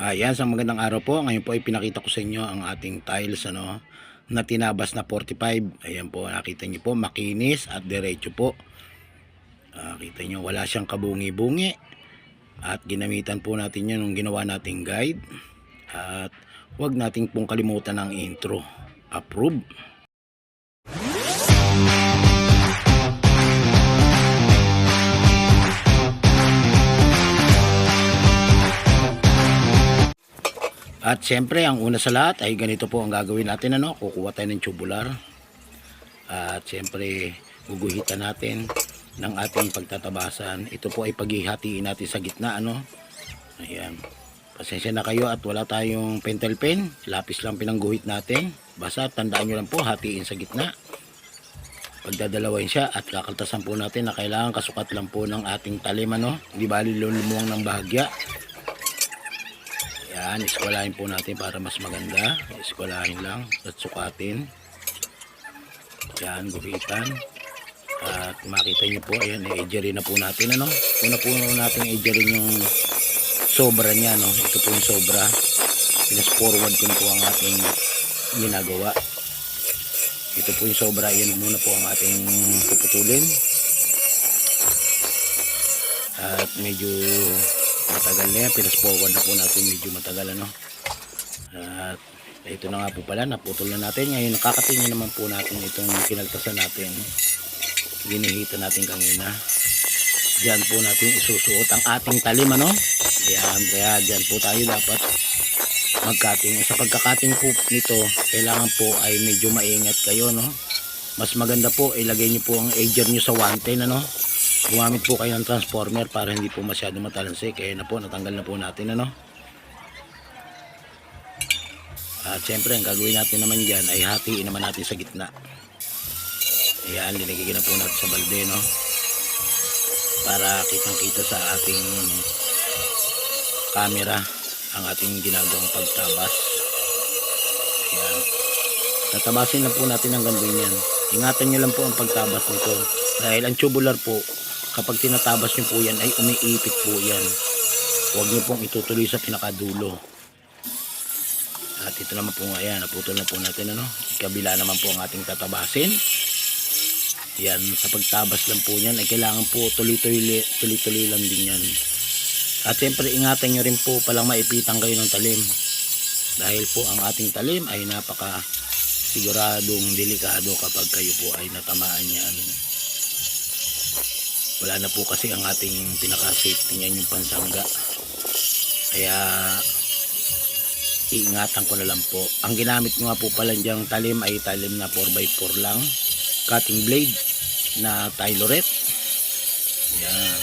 Ayan, sa magandang araw po. Ngayon po ay pinakita ko sa inyo ang ating tiles ano, na tinabas na 45. Ayan po, nakita niyo po, makinis at diretso po. Ah, kita niyo, wala siyang kabungi-bungi. At ginamitan po natin yan nung ginawa nating guide. At huwag nating pong kalimutan ang intro. Approve. At siyempre, ang una sa lahat ay ganito po ang gagawin natin. Ano? Kukuha tayo ng tubular. At siyempre, guguhitan natin ng ating pagtatabasan. Ito po ay paghihatiin natin sa gitna. Ano? Ayan. Pasensya na kayo at wala tayong pentel pen. Lapis lang pinangguhit natin. Basta tandaan nyo lang po, hatiin sa gitna. Pagdadalawin siya at kakaltasan po natin na kailangan kasukat lang po ng ating talim. Ano? Di bali lumuwang ng bahagya. Yan, iskwalahin po natin para mas maganda. Iskwalahin lang at sukatin. Yan, guhitan. At makita nyo po, ayan, i-edgerin na po natin. Ano? Una po natin i-edgerin yung sobra niya. No? Ito po yung sobra. Pinas-forward ko po ang ating ginagawa. Ito po yung sobra. Yan muna po ang ating puputulin. At medyo matagal na yan. Pinas forward na po natin. Medyo matagal ano. At ito na nga po pala. Naputol na natin. Ngayon nakakatingin naman po natin itong kinaltasan natin. Ginihita natin kanina. Diyan po natin isusuot ang ating talim ano. Yan. Kaya diyan po tayo dapat magkating. Sa pagkakating po nito, kailangan po ay medyo maingat kayo no. Mas maganda po ilagay niyo po ang edger niyo sa 110 ano gumamit po kayo ng transformer para hindi po masyado matalansi. Kaya na po natanggal na po natin ano? At syempre ang gagawin natin naman dyan ay hatiin naman natin sa gitna. Ayan linigigin na po natin sa balde no? Para kitang kita sa ating camera ang ating ginagawang pagtabas. Ayan. Tatabasin lang po natin ang ganda yan ingatan nyo lang po ang pagtabas nito. Dahil ang tubular po kapag tinatabas nyo po yan ay umiipit po yan. Huwag nyo pong itutuloy sa pinakadulo. At ito naman po nga yan naputol na po natin ano? Kabila naman po ang ating tatabasin. Yan sa pagtabas lang po yan ay kailangan po tuloy-tuloy tuloy-tuloy lang din yan. At siyempre ingatan nyo rin po palang maipitan kayo ng talim. Dahil po ang ating talim ay napaka siguradong delikado kapag kayo po ay natamaan yan wala na po kasi ang ating pinaka safety niyan yung pansangga. Kaya iingatan ko na lang po. Ang ginamit ko nga po pala diyang talim ay talim na 4x4 lang. Cutting blade na tyloret. Yan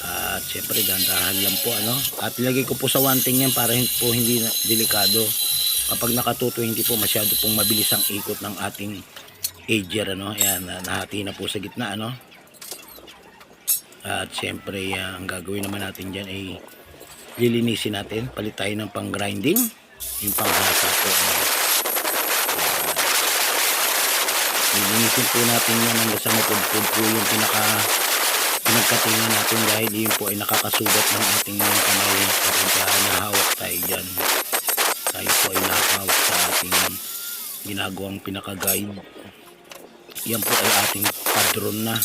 at syempre gandahan lang po ano. At ilagay ko po sa wanting yan para hin- po hindi delikado. Kapag nakatuto hindi po masyado pong mabilis ang ikot ng ating edger ano. Yan na- nahati na po sa gitna ano at syempre ah, ang gagawin naman natin dyan ay lilinisin natin. Palit tayo ng pang grinding yung panghasa po ano. lilinisin po natin yan hanggang sa mapudpud po yung pinaka pinagkatingan natin dahil yun po ay nakakasugat ng ating mga kamay kapag ah, nahawak tayo dyan. Tayo po ay nahawak sa ating ginagawang pinaka-guide. Yan po ay ating padron na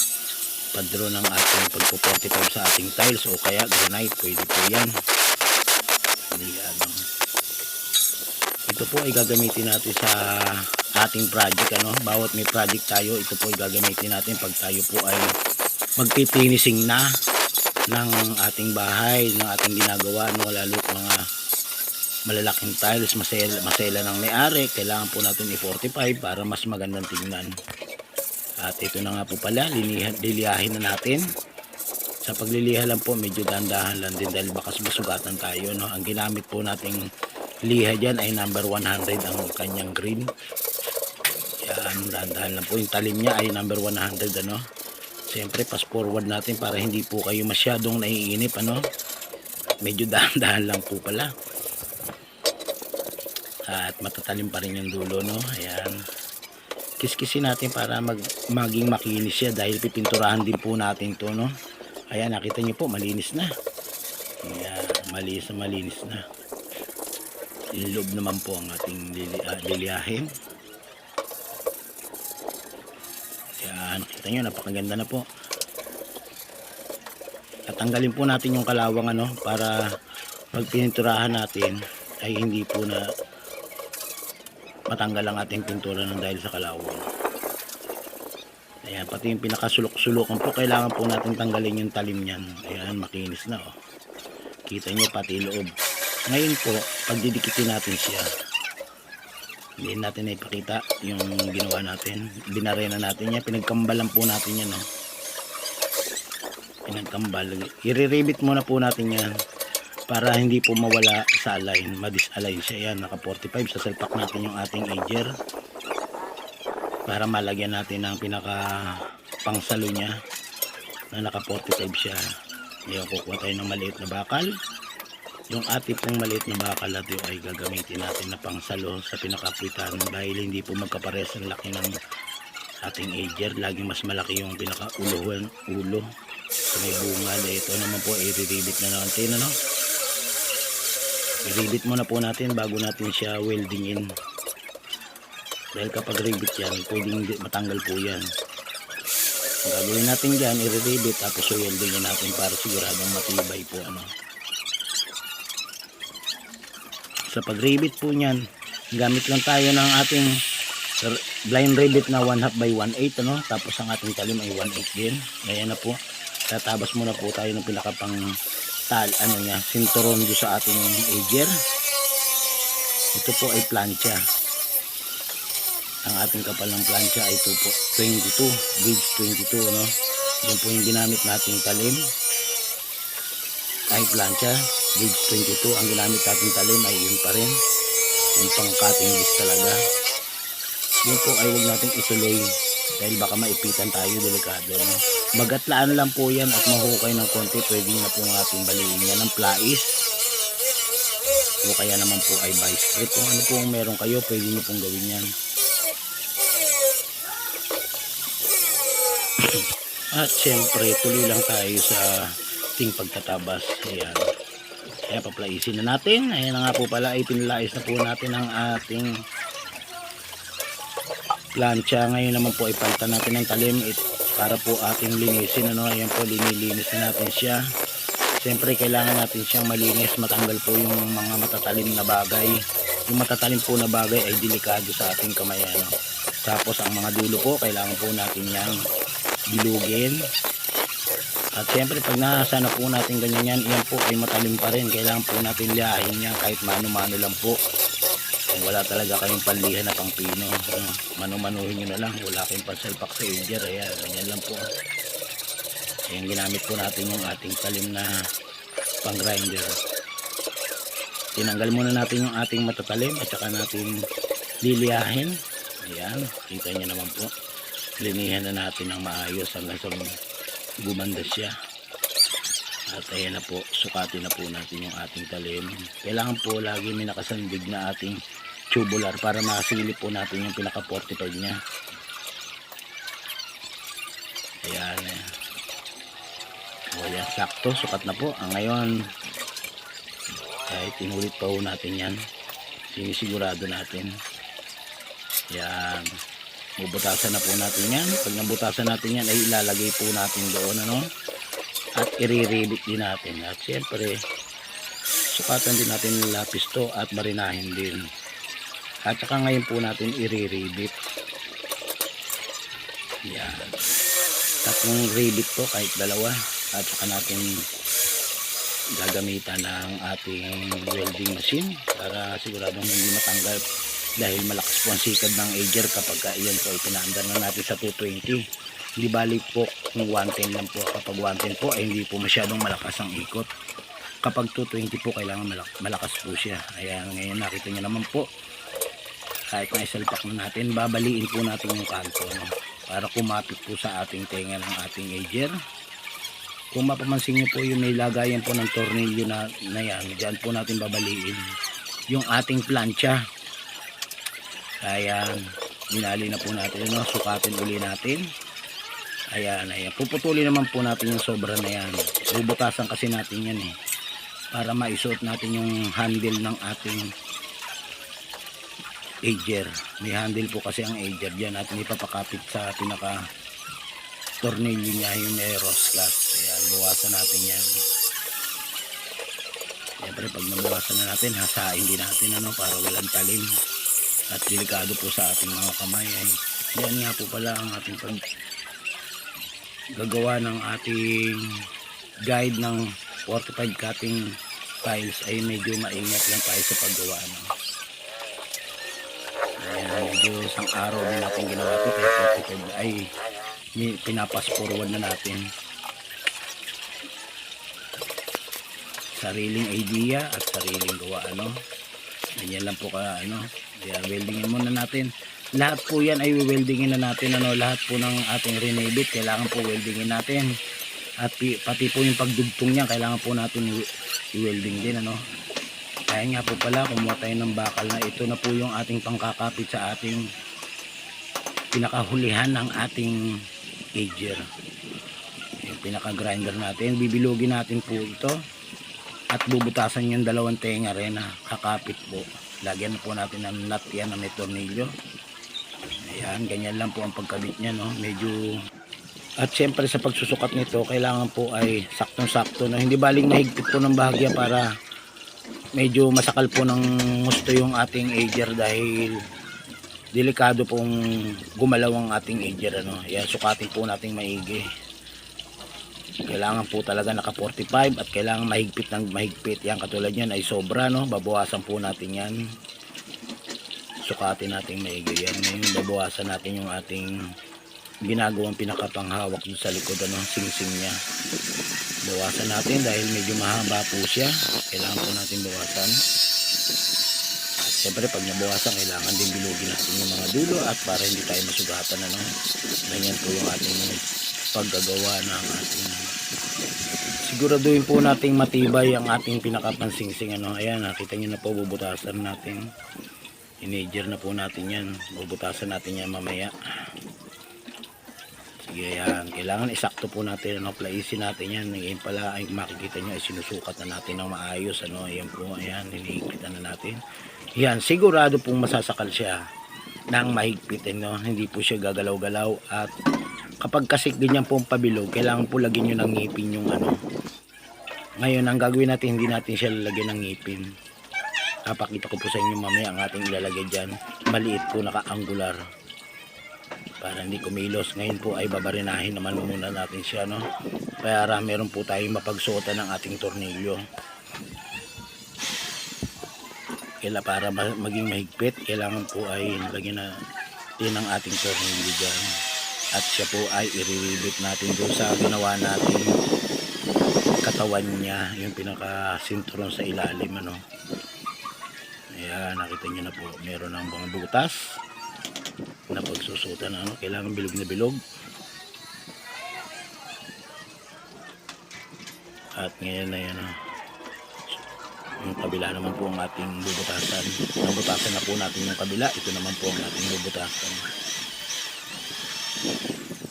padron ng ating pagpo-45 sa ating tiles o kaya granite pwede po yan. Ito po ay gagamitin natin sa ating project ano? Bawat may project tayo ito po ay gagamitin natin pag tayo po ay magpipinising na ng ating bahay ng ating ginagawa no lalo mga malalaking tiles masela, masela ng may-ari kailangan po natin i-45 para mas magandang tingnan at ito na nga po pala linihan, liliyahin na natin. Sa pagliliha lang po medyo dandahan lang din dahil bakas masugatan tayo no? Ang ginamit po nating liha dyan ay number 100 ang kanyang green. Yan dandahan lang po. Yung talim niya ay number 100 ano? Siyempre pass forward natin para hindi po kayo masyadong naiinip ano? Medyo dahan-dahan lang po pala. At matatalim pa rin yung dulo no? Ayan kiskisin natin para mag, maging makinis siya dahil pipinturahan din po natin to no ayan nakita niyo po malinis na ayan malinis na malinis na Yung loob naman po ang ating lili, ah, liliyahin. Kaya nakita nyo, napakaganda na po. At tanggalin po natin yung kalawang ano para pag pininturahan natin ay hindi po na matanggal ang ating pintura ng dahil sa kalawang. Ayan, pati yung pinakasulok-sulukan po, kailangan po natin tanggalin yung talim niyan. Ayan, makinis na oh. Kita nyo pati loob. Ngayon po, pagdidikitin natin siya. Hindi natin na ipakita yung ginawa natin. Binarena natin yan. Pinagkambalan po natin yan. Oh. Pinagkambal. I-rebit muna po natin yan para hindi po mawala sa align. Ma-disalign siya yan. Naka 45. Sasalpak natin yung ating edger para malagyan natin ng pinaka pangsalo niya na naka 45 siya. Ngayon kukuha tayo ng maliit na bakal yung ating pong maliit na bakal at yung ay gagamitin natin na pangsalo sa pinakapuitan dahil hindi po magkapares ang laki ng ating edger laging mas malaki yung pinaka ulo ulo sa may bunga na ito naman po i-ribit na natin ano i-ribit muna po natin bago natin siya welding in dahil kapag ribit yan pwedeng matanggal po yan ang gagawin natin dyan i-ribit tapos welding natin para siguradong matibay po ano sa pag-rivet po niyan, gamit lang tayo ng ating blind rivet na 1 half by 1 8 ano? Tapos ang ating talim ay 1 8 din. Ayan na po. Tatabas muna po tayo ng pinakapang tal ano niya, sinturon do sa ating edger. Ito po ay plancha. Ang ating kapal ng plancha ay ito po 22, gauge 22 ano. Yan po yung ginamit nating talim ay plancha gauge 22 ang ginamit natin talim ay yun pa rin yung pang cutting talaga yun po ay huwag natin ituloy dahil baka maipitan tayo delikado no? magatlaan lang po yan at mahukay ng konti. Pwede na po ating baliin yan ng plais. O kaya naman po ay vice grip. Kung ano po ang meron kayo pwede nyo pong gawin yan. At syempre tuloy lang tayo sa ating pagtatabas. Ayan. Kaya paplaisin na natin. Ayan na nga po pala ay pinalais na po natin ang ating plancha ngayon naman po ay palitan natin ng talim it, para po ating linisin ano? Ayan po linilinis na natin siya. Siyempre kailangan natin siyang malinis matanggal po yung mga matatalim na bagay. Yung matatalim po na bagay ay delikado sa ating kamay ano? Tapos ang mga dulo po kailangan po natin yang bilugin. At siyempre pag nasa na po natin ganyan yan, yan po ay matalim pa rin. Kailangan po natin liyahin yan kahit mano-mano lang po. Kung wala talaga kayong panlihan na pang pino, mano-manuhin nyo na lang. Wala kayong pansalpak sa edger. Ayan, ganyan lang po. Ayan, ginamit po natin yung ating talim na pang grinder. Tinanggal muna natin yung ating matatalim at saka natin liliyahin. Ayan, kita nyo naman po. Linihan na natin ng maayos hanggang sa gumanda siya at ayan na po sukatin na po natin yung ating talim kailangan po lagi may nakasandig na ating tubular para masilip po natin yung pinaka 45 nya ayan. Ayan yan sakto sukat na po. Ang ngayon kahit inulit pa po natin yan. Sinisigurado natin. Yan bubutasan na po natin yan. Pag nabutasan natin yan ay ilalagay po natin doon ano at iriribit din natin. At syempre sukatan din natin ng lapis to at marinahin din. At saka ngayon po natin iriribit yan. Tatlong ribit po kahit dalawa. At saka natin gagamitan ng ating welding machine para siguradong hindi matanggal dahil malakas po ang sikad ng edger kapag ka iyan po ay pinaandar na natin sa 220 hindi balik po kung 110 lang po kapag 110 po ay hindi po masyadong malakas ang ikot kapag 220 po kailangan malak- malakas po siya ayan ngayon nakita nyo naman po kahit na isalpak na natin babaliin po natin yung kanto no? para kumapit po sa ating tenga ng ating edger kung mapamansin nyo po yung may lagayan po ng tornilyo na, na yan dyan po natin babaliin yung ating plancha Ayan, binali na po natin, no? sukatin uli natin. Ayan, ayan. Puputuli naman po natin yung sobra na yan. Bubutasan kasi natin yan eh. Para maisuot natin yung handle ng ating ager. May handle po kasi ang ager dyan at ipapakapit sa pinaka tornilyo niya yung may roscas. Ayan, bawasan natin yan. Siyempre pag nabawasan na natin, hasain din natin ano, para walang talim. At delikado po sa ating mga kamay. Ay, yan nga po pala ang ating pag gagawa ng ating guide ng 45 cutting files ay medyo maingat lang tayo sa paggawa no? Ayan, medyo isang araw din natin ginawa ito kaya 45 ay pinapas forward na natin. Sariling idea at sariling gawa ano? Ganyan lang po ka ano? Kaya weldingin muna natin lahat po yan ay weldingin na natin ano lahat po ng ating renebit kailangan po weldingin natin. At pati po yung pagdugtong niya kailangan po natin i-welding din ano. Kaya nga po pala kumuha tayo ng bakal na ito na po yung ating pangkakapit sa ating pinakahulihan ng ating ager. Yung pinaka grinder natin. Bibilugin natin po ito. At bubutasan yung dalawang tenga rin na kakapit po. Lagyan po natin ng nut yan na may tornilyo ayan ganyan lang po ang pagkabit niya no? Medyo at syempre sa pagsusukat nito kailangan po ay saktong sakto no? Hindi baling mahigpit po ng bahagya para medyo masakal po ng gusto yung ating ager dahil delikado pong gumalaw ang ating ager ano? Ayan sukatin po nating maigi. Kailangan po talaga naka 45 at kailangan mahigpit ng mahigpit. Yan katulad yan ay sobra no? Babawasan po natin yan sukatin natin maigi yan. Ngayon babawasan natin yung ating ginagawang pinakapanghawak dun sa likod ano singsing niya. Bawasan natin dahil medyo mahaba po siya. Kailangan po natin bawasan. At syempre pag nabawasan kailangan din bilugin natin yung mga dulo at para hindi tayo masugatan ano. Ganyan po yung ating paggagawa ng ating siguraduhin po nating matibay ang ating pinakapansingsing ano. Ayan nakita nyo na po bubutasan natin inager na po natin yan. Bubutasan natin yan mamaya. Sige yan kailangan isakto po natin ano plaisin natin yan. Ngayon pala ay makikita nyo ay sinusukat na natin ng maayos ano. Ayan po ayan. Hinihigpitan na natin. Yan sigurado pong masasakal siya ng mahigpit no? hindi po siya gagalaw-galaw. At kapag kasi ganyan po ang pabilog kailangan po lagyan nyo ng ngipin yung ano. Ngayon ang gagawin natin hindi natin siya lalagyan ng ngipin Papakita ko po sa inyo mamaya ang ating ilalagay dyan. Maliit po naka-angular. Para hindi kumilos. Ngayon po ay babarinahin naman muna natin siya. No? Para meron po tayong mapagsuotan ng ating tornilyo. Kaya para ma- maging mahigpit, kailangan po ay lagyan na din ang ating tornilyo dyan. At siya po ay iriribit natin doon sa ginawa natin katawan niya, yung pinaka sinturon sa ilalim ano. Ayan, nakita nyo na po. Meron ng mga butas na pagsusutan. Ano, kailangan bilog na bilog. At ngayon na yan. ah. Yung kabila naman po ang ating bubutasan. Nabutasan na po natin yung kabila. Ito naman po ang ating bubutasan.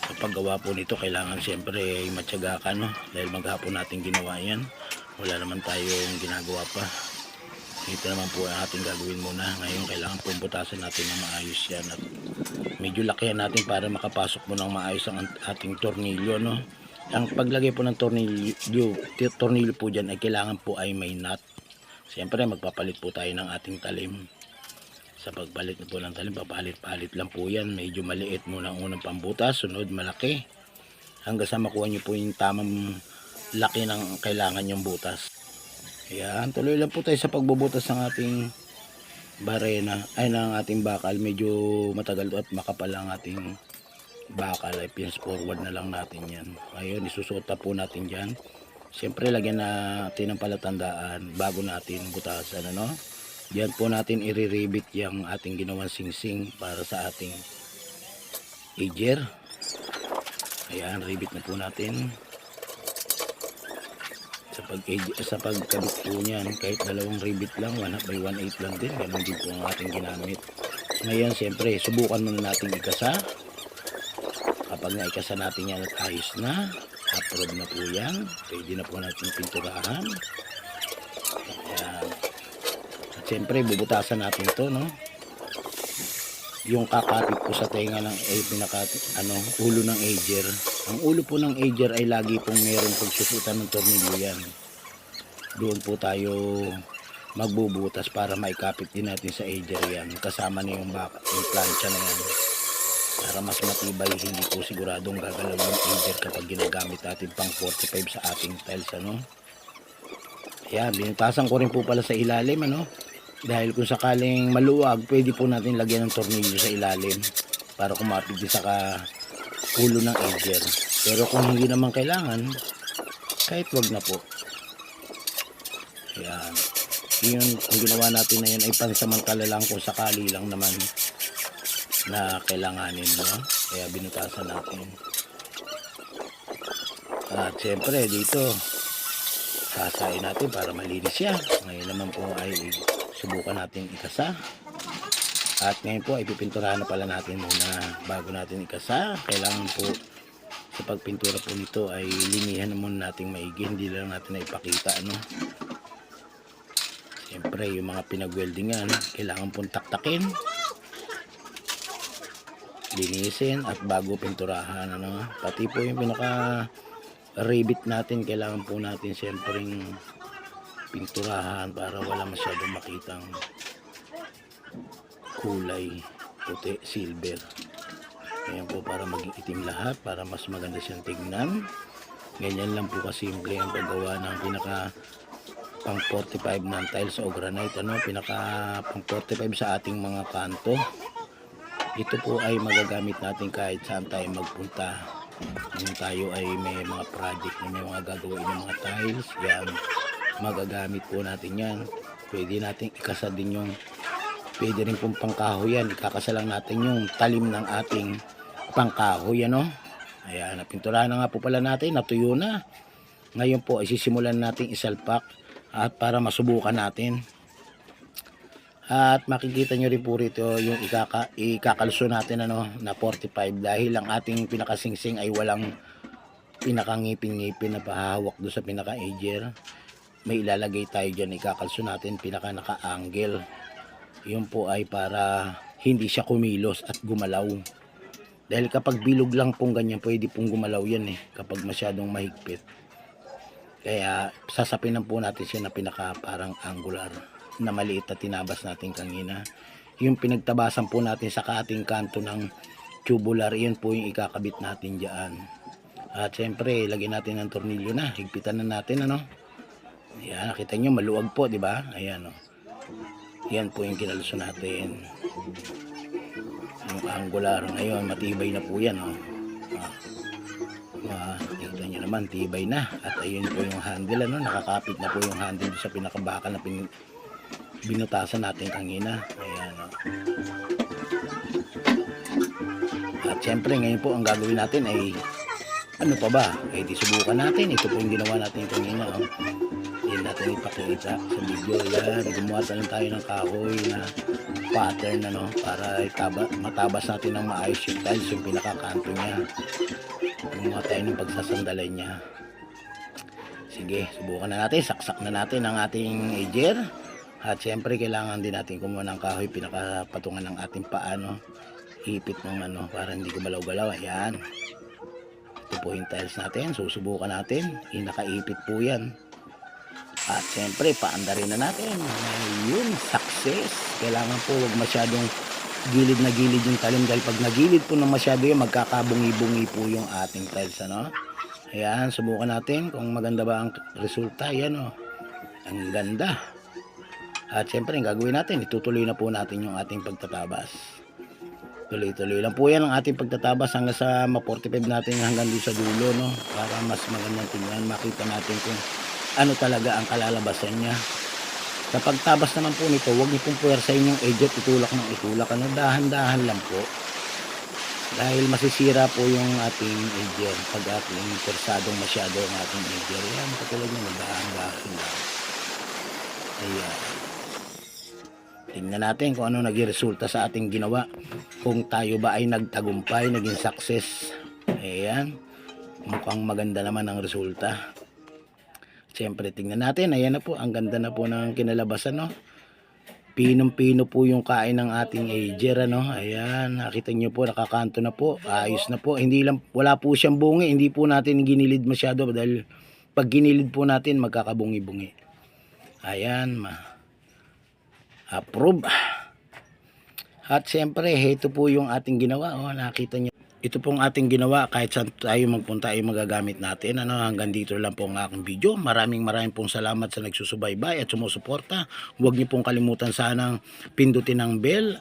Kapag gawa po nito, kailangan siyempre ay matyaga ka. No? Dahil maghapon natin ginawa yan. Wala naman tayong ginagawa pa. Ito naman po ang ating gagawin muna. Ngayon kailangan pumbutasan natin ng maayos yan. At medyo lakihan natin para makapasok mo ng maayos ang ating tornilyo. No? Ang paglagay po ng tornilyo, tornilyo po dyan ay kailangan po ay may nut. Siyempre magpapalit po tayo ng ating talim. Sa pagpalit po ng talim, papalit-palit lang po yan. Medyo maliit muna ang unang pambutas, sunod malaki. Hanggang sa makuha nyo po yung tamang laki ng kailangan yung butas. Ayan, tuloy lang po tayo sa pagbubutas ng ating barena, ay ng ating bakal. Medyo matagal at makapal ang ating bakal. Ay pins forward na lang natin yan. Ngayon, isusuta po natin dyan. Siyempre, lagyan natin ng palatandaan bago natin butasan. Ano? Diyan po natin iriribit yung ating ginawang singsing para sa ating ager. Ayan, ribit na po natin sa pag sa pagkabit niyan kahit dalawang rivet lang 1 by 1/8 lang din ganun din po ang ating ginamit. Ngayon siyempre subukan muna natin ikasa. Kapag naikasa natin yan at ayos na approve na po yan pwede na po natin pinturahan. Ayan. At siyempre bubutasan natin to no? Yung kakapit po sa tenga ng eh, pinaka ano ulo ng ager ang ulo po ng ager ay lagi pong merong pagsusutan ng tornilyo yan. Doon po tayo magbubutas para maikapit din natin sa ager yan. Kasama na yung, baka, yung plancha na yan. Para mas matibay hindi po siguradong gagalaw yung ager kapag ginagamit natin pang 45 sa ating tiles ano? Yan binutasan ko rin po pala sa ilalim ano? Dahil kung sakaling maluwag pwede po natin lagyan ng tornilyo sa ilalim para kumapit din sa ka ulo ng ager. Pero kung hindi naman kailangan kahit wag na po. Yan yun kung ginawa natin na yun ay pansamantala lang kung sakali lang naman na kailanganin no? Kaya binutasan natin. At syempre dito sasayin natin para malinis siya. Ngayon naman po ay subukan natin ikasa at ngayon po ay pipinturahan na pala natin muna bago natin ikasa kailangan po sa pagpintura po nito ay linihan na muna natin maigi hindi lang natin na ipakita ano Siyempre, yung mga pinag-weldingan, kailangan pong taktakin, linisin, at bago pinturahan. Ano? Pati po yung pinaka rivet natin, kailangan po natin siyempre pinturahan para wala masyadong makitang kulay puti, silver. Ayan po para maging itim lahat, para mas maganda siyang tignan. Ganyan lang po kasimple ang paggawa ng pinaka pang 45 ng tiles o granite ano pinaka pang 45 sa ating mga kanto ito po ay magagamit natin kahit saan tayo magpunta kung tayo ay may mga project na may mga gagawin ng mga tiles yan magagamit po natin yan pwede natin ikasa din yung pwede rin pong pangkahoy yan. Ikakasa lang natin yung talim ng ating pangkahoy ano? Ayan napinturahan na nga po pala natin. Natuyo na. Ngayon po isisimulan natin isalpak at para masubukan natin. At makikita nyo rin po rito yung ikaka, ikakalso natin ano, na 45 dahil ang ating pinakasingsing ay walang pinakangipin-ngipin na pahawak doon sa pinaka-ager. May ilalagay tayo dyan ikakalso natin pinaka naka-angle yun po ay para hindi siya kumilos at gumalaw dahil kapag bilog lang pong ganyan pwede pong gumalaw yan eh kapag masyadong mahigpit kaya sasapinan po natin siya na pinaka parang angular na maliit na tinabas natin kanina. Yung pinagtabasan po natin sa kating kanto ng tubular, yun po yung ikakabit natin dyan. At syempre, lagyan natin ng tornilyo na. Higpitan na natin, ano? Ayan, nakita nyo, maluwag po, di ba? Ayan, oh. Yan po yung kinalso natin. Yung angular. Ngayon, matibay na po yan, oh. Ah. Makikita nyo naman, tibay na. At ayun po yung handle, ano, nakakapit na po yung handle sa pinakabakal na pin binutasan natin kanina. Ayan, o. At syempre, ngayon po, ang gagawin natin ay ano pa ba? Eh, di subukan natin. Ito po yung ginawa natin kanina. Oh. Natin ipakita sa video. Yan, gumawa lang tayo ng kahoy na pattern ano, para itaba, matabas natin ng maayos yung tiles, yung pinakakanto niya. Gumawa tayo ng pagsasandalay niya. Sige subukan na natin. Saksak na natin ang ating ager at syempre kailangan din natin kumuha ng kahoy. Pinakapatungan ng ating paano ipit ng ano para hindi gumalaw-galaw. Ayan. Ito po yung tiles natin. Susubukan natin. Inakaipit po yan at syempre paandarin na natin. Ayun success. Kailangan po wag masyadong gilid na gilid yung talim. Dahil pag nagilid po ng masyado yun magkakabungi-bungi po yung ating tiles ano? Ayan subukan natin kung maganda ba ang resulta. Yan oh. Ang ganda. At syempre ang gagawin natin itutuloy na po natin yung ating pagtatabas. Tuloy-tuloy lang po yan ang ating pagtatabas hanggang sa ma-45 natin hanggang doon sa dulo no? Para mas magandang tingnan. Makita natin kung ano talaga ang kalalabasan niya Kapag tabas naman po nito, huwag niyo pong puwersahin yung edge itulak ng itulak. Ano, dahan-dahan lang po. Dahil masisira po yung ating edger pag ating persadong masyado ang ating edger. Yan, katulad nyo, dahan-dahan lang. Ayan. Tingnan natin kung ano naging resulta sa ating ginawa. Kung tayo ba ay nagtagumpay, naging success. Ayan. Mukhang maganda naman ang resulta. Siyempre, tingnan natin. Ayan na po. Ang ganda na po ng kinalabasan, no? Pinong-pino po yung kain ng ating ager, ano? Ayan, nakita nyo po, nakakanto na po. Ayos na po. Hindi lang, wala po siyang bungi. Hindi po natin ginilid masyado dahil pag ginilid po natin, magkakabungi-bungi. Ayan, ma. Approve. At siyempre, ito po yung ating ginawa. Oh, nakita nyo. Ito pong ating ginawa kahit saan tayo magpunta ay magagamit natin. Ano, hanggang dito lang po ang aking video. Maraming maraming pong salamat sa nagsusubaybay at sumusuporta. Huwag niyo pong kalimutan sanang pindutin ang bell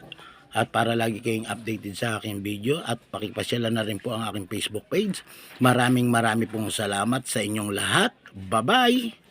at para lagi kayong updated sa aking video at pakipasyalan na rin po ang aking Facebook page. Maraming maraming pong salamat sa inyong lahat. Bye-bye!